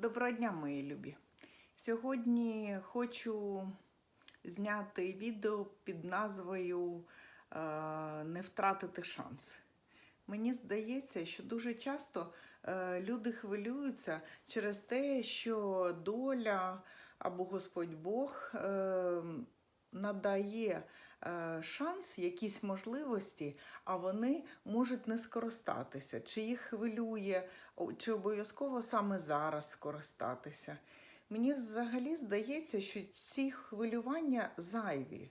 Доброго дня, мої любі. Сьогодні хочу зняти відео під назвою е, Не втратити шанс. Мені здається, що дуже часто е, люди хвилюються через те, що доля або Господь Бог е, надає е, шанс, якісь можливості, а вони можуть не скористатися. Чи їх хвилює, чи обов'язково саме зараз скористатися. Мені взагалі здається, що ці хвилювання зайві.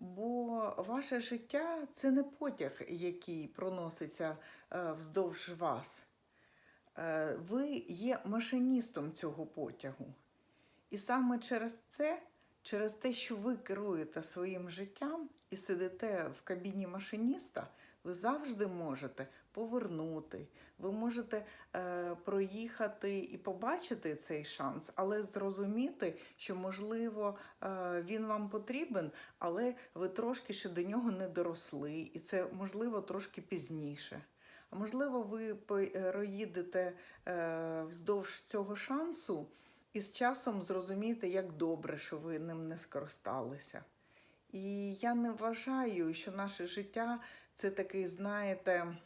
Бо ваше життя це не потяг, який проноситься е, вздовж вас. Е, ви є машиністом цього потягу. І саме через це, через те, що ви керуєте своїм життям і сидите в кабіні машиніста, ви завжди можете повернути, ви можете е, проїхати і побачити цей шанс, але зрозуміти, що, можливо, е, він вам потрібен, але ви трошки ще до нього не доросли, і це можливо трошки пізніше. А можливо, ви проїдете е, вздовж цього шансу і з часом зрозумієте, як добре, що ви ним не скористалися. І я не вважаю, що наше життя це такий, знаєте,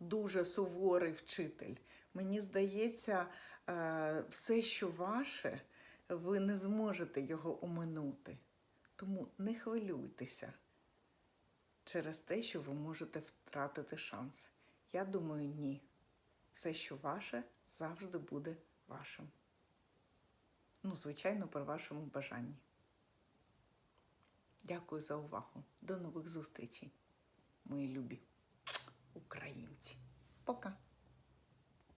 дуже суворий вчитель. Мені здається, е, все, що ваше, ви не зможете його оминути. Тому не хвилюйтеся через те, що ви можете втратити шанс. Я думаю, ні. Все, що ваше, завжди буде вашим. Ну, звичайно, при вашому бажанні. Дякую за увагу. До нових зустрічей, мої любі.